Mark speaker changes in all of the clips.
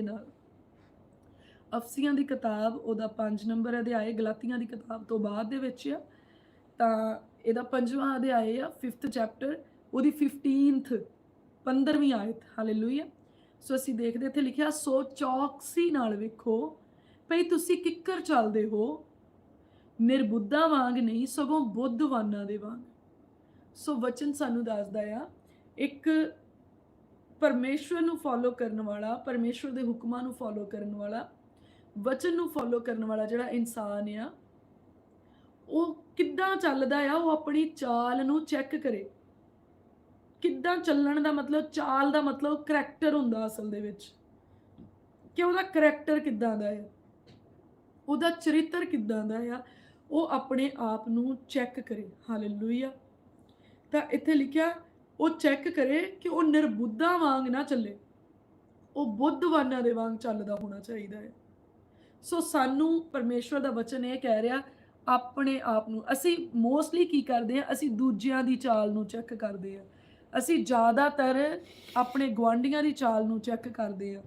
Speaker 1: ਦੇ ਨਾਲ ਅਫਸੀਆਂ ਦੀ ਕਿਤਾਬ, ਉਹਦਾ 5 ਨੰਬਰ ਅਧਿਆਏ, ਗਲਾਤੀਆਂ ਦੀ ਕਿਤਾਬ ਤੋਂ ਬਾਅਦ ਦੇ ਵਿੱਚ ਆ। ਤਾਂ ਇਹਦਾ ਪੰਜਵਾਂ ਅਧਿਆਏ ਆ 5th ਚੈਪਟਰ ਉਹਦੀ 15th 15ਵੀਂ ਆਇਤ। ਹਾਲੇਲੂਇਆ ਸੋ ਅਸੀਂ ਦੇਖਦੇ ਇੱਥੇ ਲਿਖਿਆ, ਸੋ ਚੌਕਸੀ ਨਾਲ ਵੇਖੋ, ਭਈ ਤੁਸੀਂ ਕਿੱਕਰ ਚੱਲਦੇ ਹੋ? ਨਿਰਬੁੱਧਾਂ ਵਾਂਗ ਨਹੀਂ, ਸਗੋਂ ਬੁੱਧਵਾਨਾਂ ਦੇ ਵਾਂਗ। ਸੋ ਵਚਨ ਸਾਨੂੰ ਦੱਸਦਾ ਆ, ਇੱਕ ਪਰਮੇਸ਼ਵਰ ਨੂੰ ਫੋਲੋ ਕਰਨ ਵਾਲਾ, ਪਰਮੇਸ਼ਵਰ ਦੇ ਹੁਕਮਾਂ ਨੂੰ ਫੋਲੋ ਕਰਨ ਵਾਲਾ, ਵਚਨ ਨੂੰ ਫੋਲੋ ਕਰਨ ਵਾਲਾ ਜਿਹੜਾ ਇਨਸਾਨ ਆ, ਉਹ ਕਿੱਦਾਂ ਚੱਲਦਾ ਆ, ਉਹ ਆਪਣੀ ਚਾਲ ਨੂੰ ਚੈੱਕ ਕਰੇ। ਕਿੱਦਾਂ ਚੱਲਣ ਦਾ ਮਤਲਬ, ਚਾਲ ਦਾ ਮਤਲਬ ਕਰੈਕਟਰ ਹੁੰਦਾ ਅਸਲ ਦੇ ਵਿੱਚ। ਕਿ ਉਹਦਾ ਕਰੈਕਟਰ ਕਿੱਦਾਂ ਦਾ ਹੈ ਉਹਦਾ ਚਰਿੱਤਰ ਕਿੱਦਾਂ ਦਾ ਆ, ਉਹ ਆਪਣੇ ਆਪ ਨੂੰ ਚੈੱਕ ਕਰੇ। ਹਾਲੇਲੂਇਆ ਤਾਂ ਇੱਥੇ ਲਿਖਿਆ ਉਹ ਚੈੱਕ ਕਰੇ ਕਿ ਉਹ ਨਿਰਬੁੱਧਾਂ ਵਾਂਗ ਨਾ ਚੱਲੇ। ਉਹ ਬੁੱਧਵਾਨਾਂ ਦੇ ਵਾਂਗ ਚੱਲਦਾ ਹੋਣਾ ਚਾਹੀਦਾ ਹੈ। ਸੋ ਸਾਨੂੰ ਪਰਮੇਸ਼ਵਰ ਦਾ ਵਚਨ ਇਹ ਕਹਿ ਰਿਹਾ, ਆਪਣੇ ਆਪ ਨੂੰ। ਅਸੀਂ ਮੋਸਟਲੀ ਕੀ ਕਰਦੇ ਆ ਅਸੀਂ ਦੂਜਿਆਂ ਦੀ ਚਾਲ ਨੂੰ ਚੈੱਕ ਕਰਦੇ ਆ ਅਸੀਂ ਜ਼ਿਆਦਾਤਰ ਆਪਣੇ ਗਵਾਂਢੀਆਂ ਦੀ ਚਾਲ ਨੂੰ ਚੈੱਕ ਕਰਦੇ ਆ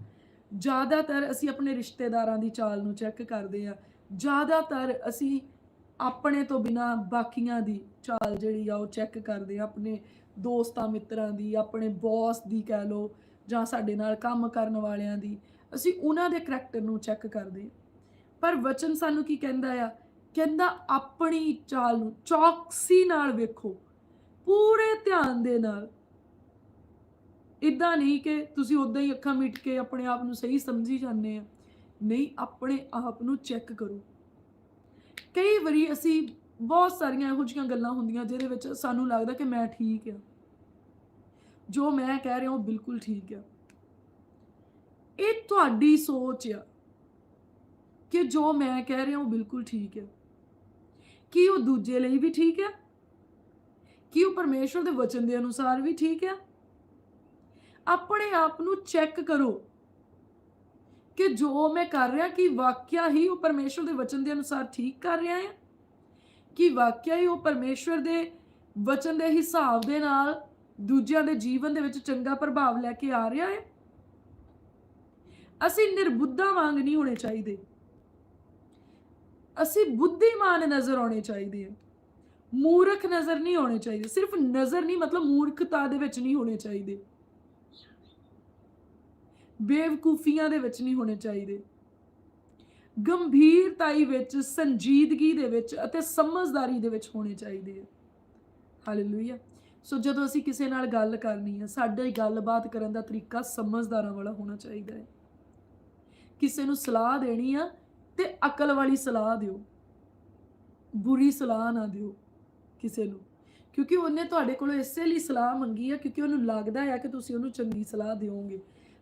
Speaker 1: ਜ਼ਿਆਦਾਤਰ ਅਸੀਂ ਆਪਣੇ ਰਿਸ਼ਤੇਦਾਰਾਂ ਦੀ ਚਾਲ ਨੂੰ ਚੈੱਕ ਕਰਦੇ ਆ ਜ਼ਿਆਦਾਤਰ ਅਸੀਂ ਆਪਣੇ ਤੋਂ ਬਿਨਾ ਬਾਕੀਆਂ ਦੀ ਚਾਲ ਜਿਹੜੀ ਆ ਉਹ ਚੈੱਕ ਕਰਦੇ ਆ, ਆਪਣੇ ਦੋਸਤਾਂ, ਮਿੱਤਰਾਂ ਦੀ, ਆਪਣੇ ਬੌਸ ਦੀ ਕਹਿ ਲਓ ਜਾਂ ਸਾਡੇ ਨਾਲ ਕੰਮ ਕਰਨ ਵਾਲਿਆਂ ਦੀ, ਅਸੀਂ ਉਹਨਾਂ ਦੇ ਕਰੈਕਟਰ ਨੂੰ ਚੈੱਕ ਕਰਦੇ ਪਰ ਵਚਨ ਸਾਨੂੰ ਕੀ ਕਹਿੰਦਾ ਆ? ਕਹਿੰਦਾ ਆਪਣੀ ਚਾਲ ਨੂੰ ਚੌਕਸੀ ਨਾਲ ਵੇਖੋ, ਪੂਰੇ ਧਿਆਨ ਦੇ ਨਾਲ। ਇਦਾਂ ਨਹੀਂ ਕਿ ਤੁਸੀਂ ਉਦਾਂ ਹੀ ਅੱਖਾਂ ਮੀਟ ਕੇ ਆਪਣੇ ਆਪ ਨੂੰ ਸਹੀ ਸਮਝੀ ਜਾਂਦੇ ਆ। ਨਹੀਂ, ਆਪਣੇ ਆਪ ਨੂੰ ਚੈੱਕ ਕਰੋ। ਕਈ ਵਾਰੀ ਅਸੀਂ ਬਹੁਤ ਸਾਰੀਆਂ ਇਹੋ ਜਿਹੀਆਂ ਗੱਲਾਂ ਹੁੰਦੀਆਂ ਜਿਹਦੇ ਵਿੱਚ ਸਾਨੂੰ ਲੱਗਦਾ ਕਿ ਮੈਂ ਠੀਕ ਆ। ਜੋ ਮੈਂ ਕਹਿ ਰਿਹਾ ਉਹ ਬਿਲਕੁਲ ਠੀਕ ਆ। ਇਹ ਤੁਹਾਡੀ ਸੋਚ ਆ ਕਿ ਜੋ ਮੈਂ ਕਹਿ ਰਿਹਾ ਉਹ ਬਿਲਕੁਲ ਠੀਕ ਆ। ਕੀ ਉਹ ਦੂਜੇ ਲਈ ਵੀ ਠੀਕ ਆ? ਕੀ ਉਹ ਪਰਮੇਸ਼ਵਰ ਦੇ ਵਚਨ ਦੇ ਅਨੁਸਾਰ ਵੀ ਠੀਕ ਆ? ਆਪਣੇ ਆਪ ਨੂੰ ਚੈੱਕ ਕਰੋ ਕਿ ਜੋ ਮੈਂ ਕਰ ਰਿਹਾ, ਕਿ ਵਾਕਿਆ ਹੀ ਉਹ ਪਰਮੇਸ਼ਵਰ ਦੇ ਵਚਨ ਦੇ ਅਨੁਸਾਰ ਠੀਕ ਕਰ ਰਿਹਾ ਹੈ? ਕਿ ਵਾਕਿਆ ਹੀ ਉਹ ਪਰਮੇਸ਼ਵਰ ਦੇ ਵਚਨ ਦੇ ਹਿਸਾਬ ਦੇ ਨਾਲ ਦੂਜਿਆਂ ਦੇ ਜੀਵਨ ਦੇ ਵਿੱਚ ਚੰਗਾ ਪ੍ਰਭਾਵ ਲੈ ਕੇ ਆ ਰਿਹਾ ਹੈ? ਅਸੀਂ ਨਿਰਬੁੱਧਾ ਵਾਂਗ ਨਹੀਂ ਹੋਣੇ ਚਾਹੀਦੇ। ਅਸੀਂ ਬੁੱਧੀਮਾਨ ਨਜ਼ਰ ਆਉਣੇ ਚਾਹੀਦੇ ਆ ਮੂਰਖ ਨਜ਼ਰ ਨਹੀਂ ਆਉਣੇ ਚਾਹੀਦੇ। ਸਿਰਫ ਨਜ਼ਰ ਨਹੀਂ, ਮਤਲਬ ਮੂਰਖਤਾ ਦੇ ਵਿੱਚ ਨਹੀਂ ਹੋਣੇ ਚਾਹੀਦੇ। ਬੇਵਕੂਫੀਆਂ ਦੇ ਵਿੱਚ ਨਹੀਂ ਹੋਣੇ ਚਾਹੀਦੇ। ਗੰਭੀਰਤਾਈ ਵਿੱਚ, ਸੰਜੀਦਗੀ ਦੇ ਵਿੱਚ ਅਤੇ ਸਮਝਦਾਰੀ ਦੇ ਵਿੱਚ ਹੋਣੇ ਚਾਹੀਦੇ ਆ। ਹਾਲੇਲੂਇਆ ਸੋ ਜਦੋਂ ਅਸੀਂ ਕਿਸੇ ਨਾਲ ਗੱਲ ਕਰਨੀ ਹੈ ਸਾਡੇ ਗੱਲਬਾਤ ਕਰਨ ਦਾ ਤਰੀਕਾ ਸਮਝਦਾਰਾਂ ਵਾਲਾ ਹੋਣਾ ਚਾਹੀਦਾ ਹੈ। ਕਿਸੇ ਨੂੰ ਸਲਾਹ ਦੇਣੀ ਆ ਤੇ ਅਕਲ ਵਾਲੀ ਸਲਾਹ ਦਿਓ। ਬੁਰੀ ਸਲਾਹ ਨਾ ਦਿਓ ਕਿਸੇ ਨੂੰ। ਕਿਉਂਕਿ ਉਹਨੇ ਤੁਹਾਡੇ ਕੋਲੋਂ ਇਸੇ ਲਈ ਸਲਾਹ ਮੰਗੀ ਆ, ਕਿਉਂਕਿ ਉਹਨੂੰ ਲੱਗਦਾ ਹੈ ਕਿ ਤੁਸੀਂ ਉਹਨੂੰ ਚੰਗੀ ਸਲਾਹ ਦਿਓਗੇ।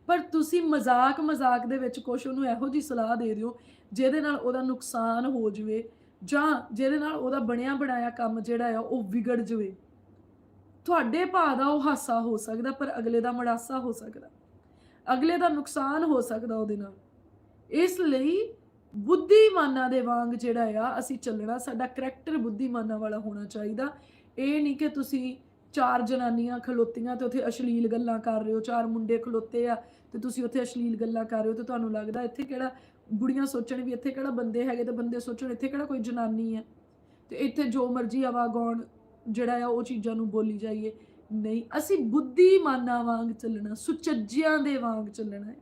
Speaker 1: ਪਰ ਤੁਸੀਂ ਮਜ਼ਾਕ ਮਜ਼ਾਕ ਦੇ ਵਿੱਚ ਕੁਝ ਉਹਨੂੰ ਇਹੋ ਜੀ ਸਲਾਹ ਦੇ ਦਿਓ, ਜਿਹਦੇ ਨਾਲ ਉਹਦਾ ਨੁਕਸਾਨ ਹੋ ਜਵੇ ਜਾਂ ਜਿਹਦੇ ਨਾਲ ਉਹਦਾ ਬਣਿਆ ਬਣਾਇਆ ਕੰਮ ਜਿਹੜਾ ਆ ਉਹ ਵਿਗੜ ਜਵੇ। ਤੁਹਾਡੇ ਭਾਅ ਦਾ ਉਹ ਹਾਸਾ ਹੋ ਸਕਦਾ, ਪਰ ਅਗਲੇ ਦਾ ਮੜਾਸਾ ਹੋ ਸਕਦਾ। ਅਗਲੇ ਦਾ ਨੁਕਸਾਨ ਹੋ ਸਕਦਾ ਉਹਦੇ ਨਾਲ। ਇਸ ਲਈ ਬੁੱਧੀਮਾਨਾਂ ਦੇ ਵਾਂਗ ਜਿਹੜਾ ਆ, ਅਸੀਂ ਚੱਲਣਾ, ਸਾਡਾ ਕਰੈਕਟਰ ਬੁੱਧੀਮਾਨਾਂ ਵਾਲਾ ਹੋਣਾ ਚਾਹੀਦਾ। ਇਹ ਨਹੀਂ ਕਿ ਤੁਸੀਂ ਚਾਰ ਜਨਾਨੀਆਂ ਖਲੋਤੀਆਂ ਤੇ ਉੱਥੇ ਅਸ਼ਲੀਲ ਗੱਲਾਂ ਕਰ ਰਹੇ ਹੋ, ਚਾਰ ਮੁੰਡੇ ਖਲੋਤੇ ਆ ਤੇ ਤੁਸੀਂ ਉੱਥੇ ਅਸ਼ਲੀਲ ਗੱਲਾਂ ਕਰ ਰਹੇ ਹੋ ਤੇ ਤੁਹਾਨੂੰ ਲੱਗਦਾ ਇੱਥੇ ਕਿਹੜਾ ਬੁੜੀਆਂ ਸੋਚਣ ਵੀ ਇੱਥੇ ਕਿਹੜਾ ਬੰਦੇ ਹੈਗੇ ਤੇ ਬੰਦੇ ਸੋਚਣ ਇੱਥੇ ਕਿਹੜਾ ਕੋਈ ਜਨਾਨੀ ਹੈ? ਤੇ ਇੱਥੇ ਜੋ ਮਰਜ਼ੀ ਆਵਾ ਜਿਹੜਾ ਆ ਉਹ ਚੀਜ਼ਾਂ ਨੂੰ ਬੋਲੀ ਜਾਈਏ। ਨਹੀਂ, ਅਸੀਂ ਬੁੱਧੀਮਾਨਾਂ ਵਾਂਗ ਚੱਲਣਾ, ਸੁਚੱਜਿਆਂ ਦੇ ਵਾਂਗ ਚੱਲਣਾ ਹੈ।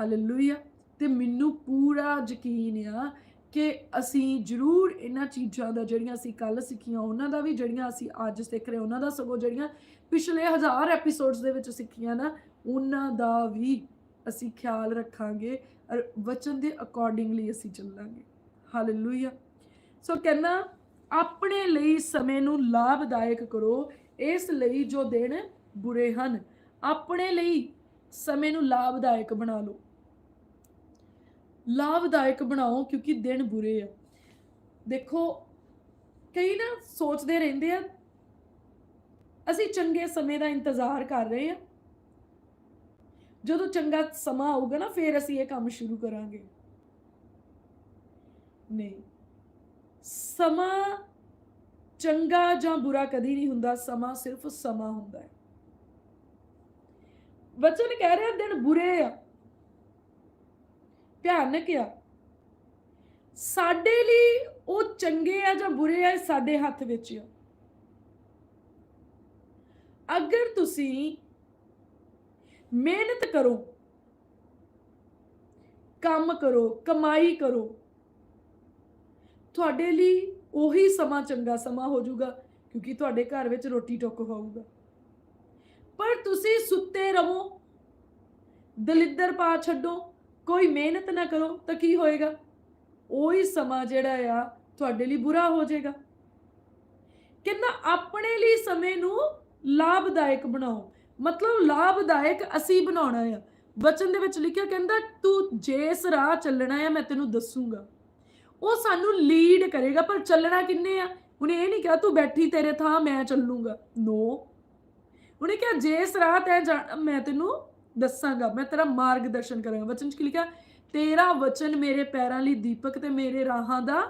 Speaker 1: ਹਾਲੇਲੂਇਆ ਤੇ ਮੈਨੂੰ ਪੂਰਾ ਯਕੀਨ ਆ ਕਿ ਅਸੀਂ ਜ਼ਰੂਰ ਇਹਨਾਂ ਚੀਜ਼ਾਂ ਦਾ, ਜਿਹੜੀਆਂ ਅਸੀਂ ਕੱਲ ਸਿੱਖੀਆਂ, ਉਹਨਾਂ ਦਾ ਵੀ, ਜਿਹੜੀਆਂ ਅਸੀਂ ਅੱਜ ਸਿੱਖ ਰਹੇ ਉਹਨਾਂ ਦਾ ਸਗੋਂ ਜਿਹੜੀਆਂ ਪਿਛਲੇ ਹਜ਼ਾਰ ਐਪੀਸੋਡਸ ਦੇ ਵਿੱਚ ਸਿੱਖੀਆਂ ਨਾ, ਉਹਨਾਂ ਦਾ ਵੀ ਅਸੀਂ ਖਿਆਲ ਰੱਖਾਂਗੇ ਔਰ ਵਚਨ ਦੇ ਅਕੋਰਡਿੰਗਲੀ ਅਸੀਂ ਚੱਲਾਂਗੇ। ਹਾਲੇਲੂਇਆ ਸੋ ਕਹਿੰਦਾ, ਆਪਣੇ ਲਈ ਸਮੇਂ ਨੂੰ ਲਾਭਦਾਇਕ ਕਰੋ, ਇਸ ਲਈ ਜੋ ਦਿਨ ਬੁਰੇ ਹਨ, ਆਪਣੇ ਲਈ ਸਮੇਂ ਨੂੰ ਲਾਭਦਾਇਕ ਬਣਾ ਲਓ। ਲਾਭਦਾਇਕ ਬਣਾਓ ਕਿਉਂਕਿ ਦਿਨ ਬੁਰੇ ਆ। ਦੇਖੋ, ਕਈ ਨਾ ਸੋਚਦੇ ਰਹਿੰਦੇ ਆ, ਅਸੀਂ ਚੰਗੇ ਸਮੇਂ ਦਾ ਇੰਤਜ਼ਾਰ ਕਰ ਰਹੇ ਆ। ਜਦੋਂ ਚੰਗਾ ਸਮਾਂ ਆਊਗਾ ਨਾ, ਫਿਰ ਅਸੀਂ ਇਹ ਕੰਮ ਸ਼ੁਰੂ ਕਰਾਂਗੇ। ਨਹੀਂ, ਸਮਾਂ ਚੰਗਾ ਜਾਂ ਬੁਰਾ ਕਦੀ ਨਹੀਂ ਹੁੰਦਾ, ਸਮਾਂ ਸਿਰਫ ਸਮਾਂ ਹੁੰਦਾ ਹੈ। ਵਚਨ ਕਹਿ ਰਿਹਾ, ਦਿਨ ਬੁਰੇ ਆ। ਭਿਆਨਕ ਆ। ਸਾਡੇ ਲਈ ਉਹ ਚੰਗੇ ਆ ਜਾਂ ਬੁਰੇ ਆ ਸਾਡੇ ਹੱਥ ਵਿੱਚ ਆ। ਅਗਰ ਤੁਸੀਂ ਮਿਹਨਤ ਕਰੋ, ਕੰਮ ਕਰੋ, ਕਮਾਈ ਕਰੋ, ਤੁਹਾਡੇ ਲਈ ਉਹੀ ਸਮਾਂ ਚੰਗਾ ਸਮਾਂ ਹੋ ਜਾਊਗਾ, ਕਿਉਂਕਿ ਤੁਹਾਡੇ ਘਰ ਵਿੱਚ ਰੋਟੀ ਟੁੱਕ ਹੋਊਗਾ। ਪਰ ਤੁਸੀਂ ਸੁੱਤੇ ਰਹੋ, ਦਲਿੱਦਰ ਪਾ ਛੱਡੋ ਕੋਈ ਮਿਹਨਤ ਨਾ ਕਰੋ ਤਾਂ ਕੀ ਹੋਏਗਾ? ਉਹੀ ਸਮਾਂ ਜਿਹੜਾ ਆ, ਤੁਹਾਡੇ ਲਈ ਬੁਰਾ ਹੋ ਜਾਏਗਾ। ਕਹਿੰਦਾ ਆਪਣੇ ਲਈ ਸਮੇਂ ਨੂੰ ਲਾਭਦਾਇਕ ਬਣਾਓ। ਮਤਲਬ ਲਾਭਦਾਇਕ ਅਸੀਂ ਬਣਾਉਣਾ ਆ। ਵਚਨ ਦੇ ਵਿੱਚ ਲਿਖਿਆ ਕਹਿੰਦਾ, ਤੂੰ ਜਿਸ ਰਾਹ ਚੱਲਣਾ ਆ, ਮੈਂ ਤੈਨੂੰ ਦੱਸੂਗਾ। ਉਹ ਸਾਨੂੰ ਲੀਡ ਕਰੇਗਾ, ਪਰ ਚੱਲਣਾ ਕਿੰਨੇ ਆ? ਉਹਨੇ ਇਹ ਨਹੀਂ ਕਿਹਾ, ਤੂੰ ਬੈਠੀ ਤੇਰੇ ਥਾਂ, ਮੈਂ ਚੱਲੂਗਾ। ਨੋ ਉਹਨੇ ਕਿਹਾ, ਜਿਸ ਰਾਹ ਤੈ ਜਾਣਾ, ਮੈਂ ਤੈਨੂੰ ਦੱਸਾਂਗਾ, ਮੈਂ ਤੇਰਾ ਮਾਰਗਦਰਸ਼ਨ ਕਰਾਂਗਾ। ਵਚਨ ਚ ਕੀ ਲਿਖਿਆ? ਤੇਰਾ ਵਚਨ ਮੇਰੇ ਪੈਰਾਂ ਲਈ ਦੀਪਕ ਤੇ ਮੇਰੇ ਰਾਹਾਂ ਦਾ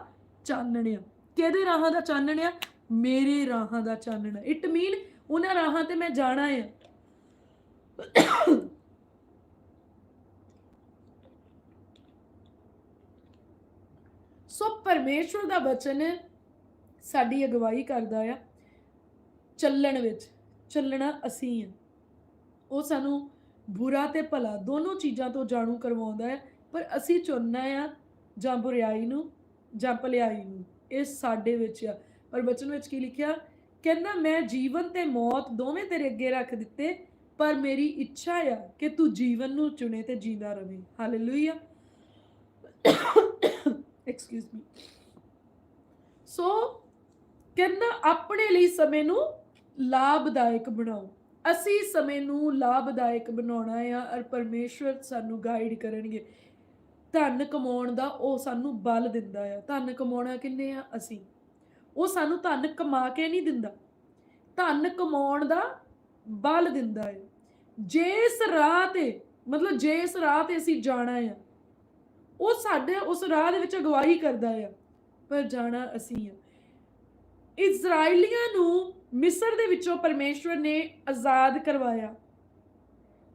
Speaker 1: ਚਾਨਣ ਆ ਕਿਹਦੇ ਰਾਹਾਂ ਦਾ ਚਾਨਣ ਆ ਮੇਰੇ ਰਾਹਾਂ ਦਾ ਚਾਨਣ। ਇਟ ਮੀਨ ਉਹਨਾਂ ਰਾਹਾਂ ਤੇ ਮੈਂ ਜਾਣਾ ਆ। ਸੋ ਪਰਮੇਸ਼ਵਰ ਦਾ ਵਚਨ ਸਾਡੀ ਅਗਵਾਈ ਕਰਦਾ ਆ। ਚੱਲਣ ਵਿੱਚ, ਚੱਲਣਾ ਅਸੀਂ ਆ। ਉਹ ਸਾਨੂੰ ਬੁਰਾ ਤੇ ਭਲਾ ਦੋਨੋਂ ਚੀਜ਼ਾਂ ਤੋਂ ਜਾਣੂ ਕਰਵਾਉਂਦਾ ਹੈ, ਪਰ ਅਸੀਂ ਚੁਣਨਾ ਆ ਜਾਂ ਬੁਰਾਈ ਨੂੰ ਜਾਂ ਭਲਾਈ ਨੂੰ, ਇਹ ਸਾਡੇ ਵਿੱਚ ਆ। ਪਰ ਬਚਨ ਵਿੱਚ ਕੀ ਲਿਖਿਆ? ਕਹਿੰਦਾ, ਮੈਂ ਜੀਵਨ ਤੇ ਮੌਤ ਦੋਵੇਂ ਤੇਰੇ ਅੱਗੇ ਰੱਖ ਦਿੱਤੇ, ਪਰ ਮੇਰੀ ਇੱਛਾ ਆ ਕਿ ਤੂੰ ਜੀਵਨ ਨੂੰ ਚੁਣੇ ਤੇ ਜੀਂਦਾ ਰਹੇ ਹਾਲੇਲੂਇਆ ਐਕਸਕਿਊਜ਼ ਮੀ ਸੋ ਕਹਿੰਦਾ, ਆਪਣੇ ਲਈ ਸਮੇਂ ਨੂੰ ਲਾਭਦਾਇਕ ਬਣਾਓ। ਅਸੀਂ ਸਮੇਂ ਨੂੰ ਲਾਭਦਾਇਕ ਬਣਾਉਣਾ ਆ ਔਰ ਪਰਮੇਸ਼ਵਰ ਸਾਨੂੰ ਗਾਈਡ ਕਰਨਗੇ। ਧਨ ਕਮਾਉਣ ਦਾ ਉਹ ਸਾਨੂੰ ਬਲ ਦਿੰਦਾ ਆ। ਧਨ ਕਮਾਉਣਾ ਕਿੰਨੇ ਆ? ਅਸੀਂ। ਉਹ ਸਾਨੂੰ ਧਨ ਕਮਾ ਕੇ ਨਹੀਂ ਦਿੰਦਾ। ਧਨ ਕਮਾਉਣ ਦਾ ਬਲ ਦਿੰਦਾ ਹੈ ਜਿਸ ਰਾਹ ਤੇ, ਮਤਲਬ ਜਿਸ ਰਾਹ ਤੇ ਅਸੀਂ ਜਾਣਾ ਆ, ਉਹ ਸਾਡੇ, ਉਸ ਰਾਹ ਦੇ ਵਿੱਚ ਅਗਵਾਈ ਕਰਦਾ ਆ। ਪਰ ਜਾਣਾ ਅਸੀਂ ਆ। ਇਜ਼ਰਾਈਲੀਆਂ ਨੂੰ ਮਿਸਰ ਦੇ ਵਿੱਚੋਂ ਪਰਮੇਸ਼ਵਰ ਨੇ ਆਜ਼ਾਦ ਕਰਵਾਇਆ।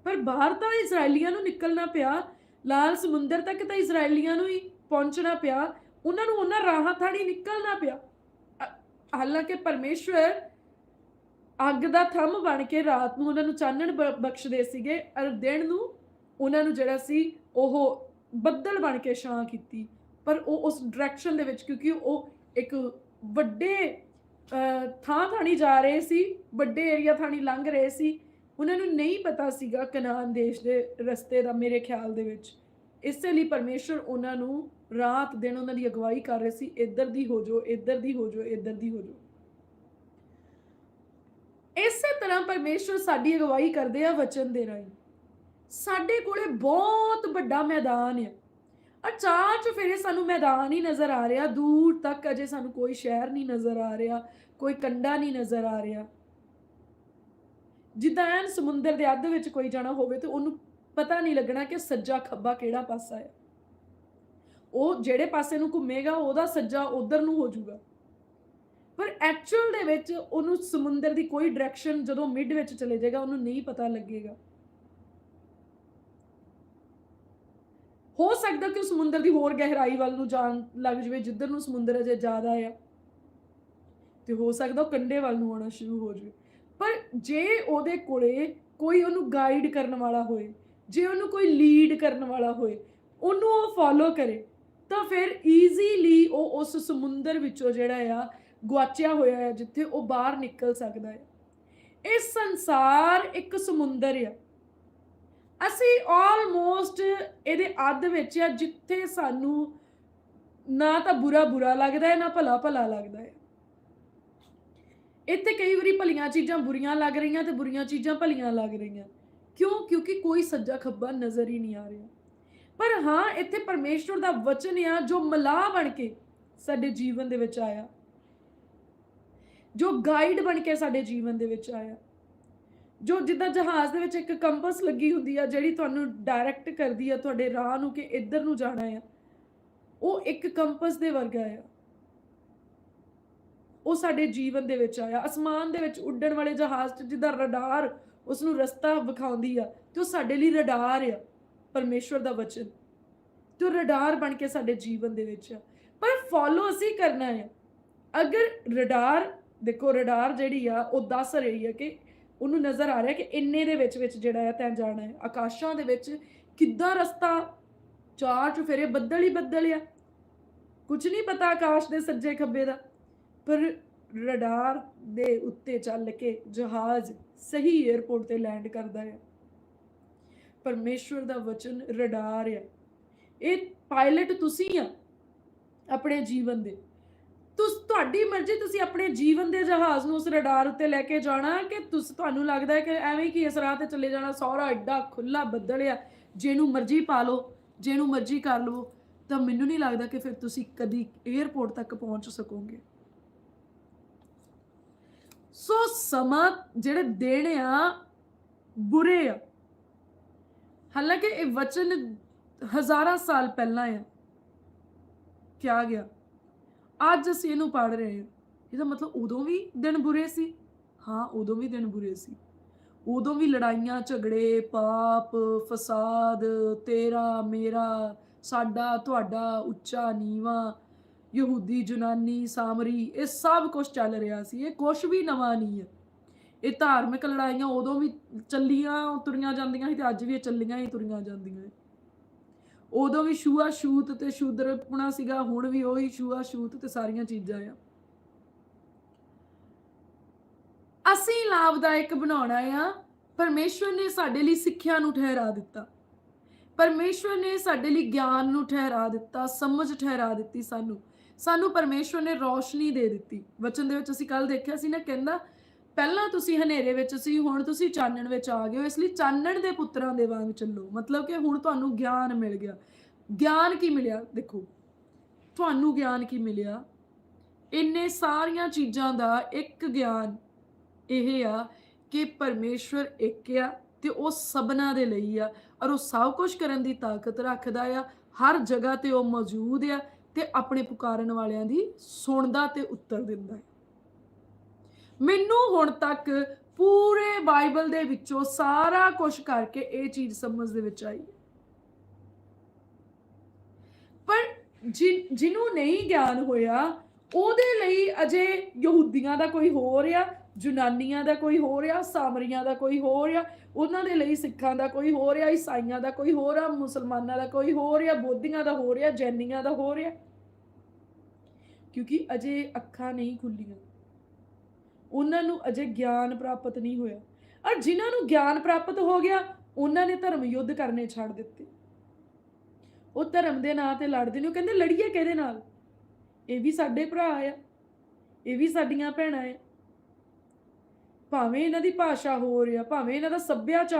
Speaker 1: ਪਰ ਬਾਹਰ ਤਾਂ ਇਜ਼ਰਾਈਲੀਆਂ ਨੂੰ ਨਿਕਲਣਾ ਪਿਆ, ਲਾਲ ਸਮੁੰਦਰ ਤੱਕ ਤਾਂ ਇਜ਼ਰਾਈਲੀਆਂ ਨੂੰ ਹੀ ਪਹੁੰਚਣਾ ਪਿਆ, ਉਹਨਾਂ ਨੂੰ ਉਹਨਾਂ ਰਾਹਾਂ ਥਾੜੀ ਨਿਕਲਣਾ ਪਿਆ। ਹਾਲਾਂਕਿ ਪਰਮੇਸ਼ਵਰ ਅੱਗ ਦਾ ਥੰਮ ਬਣ ਕੇ ਰਾਤ ਨੂੰ ਉਹਨਾਂ ਨੂੰ ਚਾਨਣ ਬ- ਬਖਸ਼ਦੇ ਸੀਗੇ ਔਰ ਦਿਨ ਨੂੰ ਉਹਨਾਂ ਨੂੰ ਜਿਹੜਾ ਸੀ, ਉਹ ਬੱਦਲ ਬਣ ਕੇ ਛਾਂ ਕੀਤੀ। ਪਰ ਉਹ ਉਸ ਡਾਇਰੈਕਸ਼ਨ ਦੇ ਵਿੱਚ, ਕਿਉਂਕਿ ਉਹ ਇੱਕ ਵੱਡੇ ਥਾਂ ਥਾਣੀ ਜਾ ਰਹੇ ਸੀ, ਵੱਡੇ ਏਰੀਆ ਥਾਣੀ ਲੰਘ ਰਹੇ ਸੀ। ਉਹਨਾਂ ਨੂੰ ਨਹੀਂ ਪਤਾ ਸੀਗਾ ਕਨਾਨ ਦੇਸ਼ ਦੇ ਰਸਤੇ ਦਾ ਮੇਰੇ ਖਿਆਲ ਦੇ ਵਿੱਚ। ਇਸੇ ਲਈ ਪਰਮੇਸ਼ਰ ਉਹਨਾਂ ਨੂੰ ਰਾਤ ਦਿਨ ਉਹਨਾਂ ਦੀ ਅਗਵਾਈ ਕਰ ਰਹੇ ਸੀ, ਇੱਧਰ ਦੀ ਹੋ ਜਾਓ, ਇੱਧਰ ਦੀ ਹੋ ਜਾਓ, ਇੱਧਰ ਦੀ ਹੋ ਜਾਓ। ਇਸੇ ਤਰ੍ਹਾਂ ਪਰਮੇਸ਼ਰ ਸਾਡੀ ਅਗਵਾਈ ਕਰਦੇ ਆ ਵਚਨ ਦੇ ਰਾਹੀਂ। ਸਾਡੇ ਕੋਲੇ ਬਹੁਤ ਵੱਡਾ ਮੈਦਾਨ ਹੈ ਅਚਾਰ ਚ ਫਿਰ ਸਾਨੂੰ ਮੈਦਾਨ ਹੀ ਨਜ਼ਰ ਆ ਰਿਹਾ, ਦੂਰ ਤੱਕ ਅਜੇ ਸਾਨੂੰ ਕੋਈ ਸ਼ਹਿਰ ਨਹੀਂ ਨਜ਼ਰ ਆ ਰਿਹਾ, ਕੋਈ ਕੰਡਾ ਨਹੀਂ ਨਜ਼ਰ ਆ ਰਿਹਾ। ਜਿੱਦਾਂ ਐਨ ਸਮੁੰਦਰ ਦੇ ਅੱਧ ਵਿੱਚ ਕੋਈ ਜਾਣਾ ਹੋਵੇ ਤੇ ਉਹਨੂੰ ਪਤਾ ਨਹੀਂ ਲੱਗਣਾ ਕਿ ਸੱਜਾ ਖੱਬਾ ਕਿਹੜਾ ਪਾਸਾ ਹੈ। ਉਹ ਜਿਹੜੇ ਪਾਸੇ ਨੂੰ ਘੁੰਮੇਗਾ, ਉਹਦਾ ਸੱਜਾ ਉਧਰ ਨੂੰ ਹੋ ਜਾਊਗਾ। ਪਰ ਐਕਚੁਅਲ ਦੇ ਵਿੱਚ ਉਹਨੂੰ ਸਮੁੰਦਰ ਦੀ ਕੋਈ ਡਾਇਰੈਕਸ਼ਨ ਜਦੋਂ ਮਿਡ ਵਿੱਚ ਚਲੇ ਜਾਏਗਾ, ਉਹਨੂੰ ਨਹੀਂ ਪਤਾ ਲੱਗੇਗਾ। ਹੋ ਸਕਦਾ ਕਿ ਉਹ ਸਮੁੰਦਰ ਦੀ ਹੋਰ ਗਹਿਰਾਈ ਵੱਲ ਨੂੰ ਜਾਣ ਲੱਗ ਜਵੇ, ਜਿੱਧਰ ਨੂੰ ਸਮੁੰਦਰ ਅਜੇ ਜ਼ਿਆਦਾ ਆ। ਤੇ ਹੋ ਸਕਦਾ ਉਹ ਕੰਢੇ ਵੱਲ ਨੂੰ ਆਉਣਾ ਸ਼ੁਰੂ ਹੋ ਜਵੇ। ਪਰ ਜੇ ਉਹਦੇ ਕੋਲੇ ਕੋਈ ਉਹਨੂੰ ਗਾਈਡ ਕਰਨ ਵਾਲਾ ਹੋਏ, ਜੇ ਉਹਨੂੰ ਕੋਈ ਲੀਡ ਕਰਨ ਵਾਲਾ ਹੋਏ, ਉਹਨੂੰ ਉਹ ਫੋਲੋ ਕਰੇ, ਤਾਂ ਫਿਰ ਈਜ਼ੀਲੀ ਉਹ ਉਸ ਸਮੁੰਦਰ ਵਿੱਚੋਂ ਜਿਹੜਾ ਆ, ਗੁਆਚਿਆ ਹੋਇਆ ਹੈ ਜਿੱਥੇ ਉਹ ਬਾਹਰ ਨਿਕਲ ਸਕਦਾ ਹੈ ਇਹ ਸੰਸਾਰ ਇੱਕ ਸਮੁੰਦਰ ਆ। ਅਸੀਂ ਆਲਮੋਸਟ ਇਹਦੇ ਅੱਧ ਵਿੱਚ ਆ, ਜਿੱਥੇ ਸਾਨੂੰ ਨਾ ਤਾਂ ਬੁਰਾ ਬੁਰਾ ਲੱਗਦਾ ਹੈ, ਨਾ ਭਲਾ ਭਲਾ ਲੱਗਦਾ ਹੈ। ਇੱਥੇ ਕਈ ਵਾਰੀ ਭਲੀਆਂ ਚੀਜ਼ਾਂ ਬੁਰੀਆਂ ਲੱਗ ਰਹੀਆਂ ਤੇ ਬੁਰੀਆਂ ਚੀਜ਼ਾਂ ਭਲੀਆਂ ਲੱਗ ਰਹੀਆਂ। ਕਿਉਂ? ਕਿਉਂਕਿ ਕੋਈ ਸੱਜਾ ਖੱਬਾ ਨਜ਼ਰ ਹੀ ਨਹੀਂ ਆ ਰਿਹਾ। ਪਰ ਹਾਂ, ਇੱਥੇ ਪਰਮੇਸ਼ਵਰ ਦਾ ਵਚਨ ਆ, ਜੋ ਮਲਾਹ ਬਣ ਕੇ ਸਾਡੇ ਜੀਵਨ ਦੇ ਵਿੱਚ ਆਇਆ। ਜੋ ਗਾਈਡ ਬਣ ਕੇ ਸਾਡੇ ਜੀਵਨ ਦੇ ਵਿੱਚ ਆਇਆ। ਜੋ ਜਿੱਦਾਂ ਜਹਾਜ਼ ਦੇ ਵਿੱਚ ਇੱਕ ਕੰਪਸ ਲੱਗੀ ਹੁੰਦੀ ਆ, ਜਿਹੜੀ ਤੁਹਾਨੂੰ ਡਾਇਰੈਕਟ ਕਰਦੀ ਆ ਤੁਹਾਡੇ ਰਾਹ ਨੂੰ ਕਿ ਇੱਧਰ ਨੂੰ ਜਾਣਾ ਆ, ਉਹ ਇੱਕ ਕੰਪਸ ਦੇ ਵਰਗਾ ਆ। ਉਹ ਸਾਡੇ ਜੀਵਨ ਦੇ ਵਿੱਚ ਆਇਆ। ਅਸਮਾਨ ਦੇ ਵਿੱਚ ਉੱਡਣ ਵਾਲੇ ਜਹਾਜ਼ 'ਚ ਜਿੱਦਾਂ ਰਡਾਰ ਉਸ ਨੂੰ ਰਸਤਾ ਵਿਖਾਉਂਦੀ ਆ ਤੇ ਉਹ ਸਾਡੇ ਲਈ ਰਡਾਰ ਆ, ਪਰਮੇਸ਼ਵਰ ਦਾ ਵਚਨ। ਤੇ ਰਡਾਰ ਬਣ ਕੇ ਸਾਡੇ ਜੀਵਨ ਦੇ ਵਿੱਚ ਆ। ਪਰ ਫੋਲੋ ਅਸੀਂ ਕਰਨਾ ਹੈ ਅਗਰ ਰਡਾਰ, ਦੇਖੋ ਰਡਾਰ ਜਿਹੜੀ ਆ, ਉਹ ਦੱਸ ਰਹੀ ਹੈ ਕਿ ਉਹਨੂੰ ਨਜ਼ਰ ਆ ਰਿਹਾ ਕਿ ਇੰਨੇ ਦੇ ਵਿੱਚ ਵਿੱਚ ਜਿਹੜਾ ਆ ਤੈਂ ਜਾਣਾ ਹੈ। ਆਕਾਸ਼ਾਂ ਦੇ ਵਿੱਚ ਕਿੱਦਾਂ ਰਸਤਾ ਚਾਰ ਚੁਫੇਰੇ ਬੱਦਲ ਹੀ ਬੱਦਲ ਆ। ਕੁਝ ਨਹੀਂ ਪਤਾ ਆਕਾਸ਼ ਦੇ ਸੱਜੇ ਖੱਬੇ ਦਾ। ਪਰ ਰਡਾਰ ਦੇ ਉੱਤੇ ਚੱਲ ਕੇ ਜਹਾਜ਼ ਸਹੀ 에ਅਰਪੋਰਟ ਤੇ ਲੈਂਡ ਕਰਦਾ ਹੈ ਪਰਮੇਸ਼ਵਰ ਦਾ ਵਚਨ ਰਡਾਰ ਆ। ਇਹ ਪਾਇਲਟ ਤੁਸੀਂ ਆ, ਆਪਣੇ ਜੀਵਨ ਦੇ। ਤੁਸ, ਤੁਹਾਡੀ ਮਰਜ਼ੀ, ਤੁਸੀਂ ਆਪਣੇ ਜੀਵਨ ਦੇ ਜਹਾਜ਼ ਨੂੰ ਉਸ ਰਡਾਰ ਉੱਤੇ ਲੈ ਕੇ ਜਾਣਾ ਕਿ ਤੁਸ, ਤੁਹਾਨੂੰ ਲੱਗਦਾ ਹੈ ਕਿ ਐਵੇਂ ਹੀ ਕਿ ਇਸ ਰਾਹ ਤੇ ਚੱਲੇ ਜਾਣਾ, ਸੌਰਾ ਐਡਾ ਖੁੱਲਾ ਬੱਦਲ ਆ, ਜਿਹਨੂੰ ਮਰਜ਼ੀ ਪਾ ਲਓ, ਜਿਹਨੂੰ ਮਰਜ਼ੀ ਕਰ ਲਵੋ, ਤਾਂ ਮੈਨੂੰ ਨਹੀਂ ਲੱਗਦਾ ਕਿ ਫਿਰ ਤੁਸੀਂ ਕਦੀ 에ਅਰਪੋਰਟ ਤੱਕ ਪਹੁੰਚ ਸਕੋਗੇ। ਸੋ ਸਮਾਂ ਜਿਹੜੇ ਦੇਣ ਆ, ਬੁਰੇ ਆ। ਹਾਲਾਂਕਿ ਇਹ ਵਚਨ ਹਜ਼ਾਰਾਂ ਸਾਲ ਪਹਿਲਾਂ ਆ, ਕਿਹਾ ਗਿਆ। ਅੱਜ ਅਸੀਂ ਇਹਨੂੰ ਪੜ ਰਹੇ ਹਾਂ। ਇਹਦਾ ਮਤਲਬ ਉਦੋਂ ਵੀ ਦਿਨ ਬੁਰੇ ਸੀ। ਹਾਂ, ਉਦੋਂ ਵੀ ਦਿਨ ਬੁਰੇ ਸੀ। ਉਦੋਂ ਵੀ ਲੜਾਈਆਂ, ਝਗੜੇ, ਪਾਪ, ਫਸਾਦ, ਤੇਰਾ, ਮੇਰਾ, ਸਾਡਾ, ਤੁਹਾਡਾ, ਉੱਚਾ, ਨੀਵਾ, ਯਹੂਦੀ, ਜੁਨਾਨੀ, ਸਾਮਰੀ, ਇਹ ਸਭ ਕੁਝ ਚੱਲ ਰਿਹਾ ਸੀ। ਇਹ ਕੁਝ ਵੀ ਨਵਾਂ ਨਹੀਂ ਹੈ। ਇਹ ਧਾਰਮਿਕ ਲੜਾਈਆਂ ਉਦੋਂ ਵੀ ਚੱਲੀਆਂ, ਤੁਰੀਆਂ ਜਾਂਦੀਆਂ ਸੀ ਤੇ ਅੱਜ ਵੀ ਇਹ ਚੱਲੀਆਂ ਹੀ ਤੁਰੀਆਂ ਜਾਂਦੀਆਂ ਹੈ। ਉਦੋਂ ਵੀ ਛੂਆ ਛੂਤ ਤੇ ਸ਼ੂਦਰਪੁਣਾ ਸੀਗਾ, ਹੁਣ ਵੀ ਉਹੀ ਛੂਆ ਛੂਤ ਤੇ ਸਾਰੀਆਂ ਚੀਜ਼ਾਂ ਆ। ਅਸੀਂ ਲਾਭਦਾਇਕ ਬਣਾਉਣਾ ਆ ਪਰਮੇਸ਼ਵਰ ਨੇ ਸਾਡੇ ਲਈ ਸਿੱਖਿਆ ਨੂੰ ਠਹਿਰਾ ਦਿੱਤਾ। ਪਰਮੇਸ਼ਵਰ ਨੇ ਸਾਡੇ ਲਈ ਗਿਆਨ ਨੂੰ ਠਹਿਰਾ ਦਿੱਤਾ, ਸਮਝ ਠਹਿਰਾ ਦਿੱਤੀ ਸਾਨੂੰ। ਸਾਨੂੰ ਪਰਮੇਸ਼ਵਰ ਨੇ ਰੋਸ਼ਨੀ ਦੇ ਦਿੱਤੀ। ਵਚਨ ਦੇ ਵਿੱਚ ਅਸੀਂ ਕੱਲ ਦੇਖਿਆ ਸੀ ਨਾ, ਕਹਿੰਦਾ ਪਹਿਲਾਂ ਤੁਸੀਂ ਹਨੇਰੇ ਵਿੱਚ ਸੀ, ਹੁਣ ਤੁਸੀਂ ਚਾਨਣ ਵਿੱਚ ਆ ਗਏ ਹੋ, ਇਸ ਲਈ ਚਾਨਣ ਦੇ ਪੁੱਤਰਾਂ ਦੇ ਵਾਂਗ ਚੱਲੋ। ਮਤਲਬ ਕਿ ਹੁਣ ਤੁਹਾਨੂੰ ਗਿਆਨ ਮਿਲ ਗਿਆ। ਗਿਆਨ ਕੀ ਮਿਲਿਆ? ਦੇਖੋ, ਤੁਹਾਨੂੰ ਗਿਆਨ ਕੀ ਮਿਲਿਆ? ਇੰਨੇ ਸਾਰੀਆਂ ਚੀਜ਼ਾਂ ਦਾ ਇੱਕ ਗਿਆਨ ਇਹ ਆ ਕਿ ਪਰਮੇਸ਼ਵਰ ਇੱਕ ਆ ਤੇ ਉਹ ਸਭਨਾ ਦੇ ਲਈ ਆ, ਔਰ ਉਹ ਸਭ ਕੁਝ ਕਰਨ ਦੀ ਤਾਕਤ ਰੱਖਦਾ ਆ। ਹਰ ਜਗ੍ਹਾ ਤੇ ਉਹ ਮੌਜੂਦ ਆ ਤੇ ਆਪਣੇ ਪੁਕਾਰਨ ਵਾਲਿਆਂ ਦੀ ਸੁਣਦਾ ਤੇ ਉੱਤਰ ਦਿੰਦਾ ਹੈ ਮੈਨੂੰ ਹੁਣ ਤੱਕ ਪੂਰੇ ਬਾਈਬਲ ਦੇ ਵਿੱਚੋਂ ਸਾਰਾ ਕੁਝ ਕਰਕੇ ਇਹ ਚੀਜ਼ ਸਮਝ ਦੇ ਵਿੱਚ ਆਈ ਪਰ ਜਿ- ਜਿਹਨੂੰ ਨਹੀਂ ਗਿਆਨ ਹੋਇਆ, ਉਹਦੇ ਲਈ ਅਜੇ ਯਹੂਦੀਆਂ ਦਾ ਕੋਈ ਹੋਰ ਆ, ਜੁਨਾਨੀਆਂ ਦਾ ਕੋਈ ਹੋਰ ਆ, ਸਾਮਰੀਆਂ ਦਾ ਕੋਈ ਹੋਰ ਆ, ਉਹਨਾਂ ਦੇ ਲਈ ਸਿੱਖਾਂ ਦਾ ਕੋਈ ਹੋਰ ਆ, ਈਸਾਈਆਂ ਦਾ ਕੋਈ ਹੋਰ ਆ, ਮੁਸਲਮਾਨਾਂ ਦਾ ਕੋਈ ਹੋਰ ਆ, ਬੋਧੀਆਂ ਦਾ ਹੋਰ ਆ, ਜੈਨੀਆਂ ਦਾ ਹੋਰ ਆ। ਕਿਉਂਕਿ ਅਜੇ ਅੱਖਾਂ ਨਹੀਂ ਖੁੱਲੀਆਂ। ਉਹਨਾਂ ਨੂੰ ਅਜੇ ਗਿਆਨ ਪ੍ਰਾਪਤ ਨਹੀਂ ਹੋਇਆ। ਔਰ ਜਿਨ੍ਹਾਂ ਨੂੰ ਗਿਆਨ ਪ੍ਰਾਪਤ ਹੋ ਗਿਆ, ਉਹਨਾਂ ਨੇ ਧਰਮ ਯੁੱਧ ਕਰਨੇ ਛੱਡ ਦਿੱਤੇ। ਉਹ ਧਰਮ ਦੇ ਨਾਂ ਤੇ ਲੜਦੇ ਨੇ, ਉਹ ਕਹਿੰਦੇ ਲੜੀਏ ਕਿਹਦੇ ਨਾਲ? ਇਹ ਵੀ ਸਾਡੇ ਭਰਾ ਆ, ਇਹ ਵੀ ਸਾਡੀਆਂ ਭੈਣਾਂ ਆ। ਭਾਵੇਂ ਇਹਨਾਂ ਦੀ ਭਾਸ਼ਾ ਹੋਰ ਆ, ਭਾਵੇਂ ਇਹਨਾਂ ਦਾ ਸੱਭਿਆਚਾਰ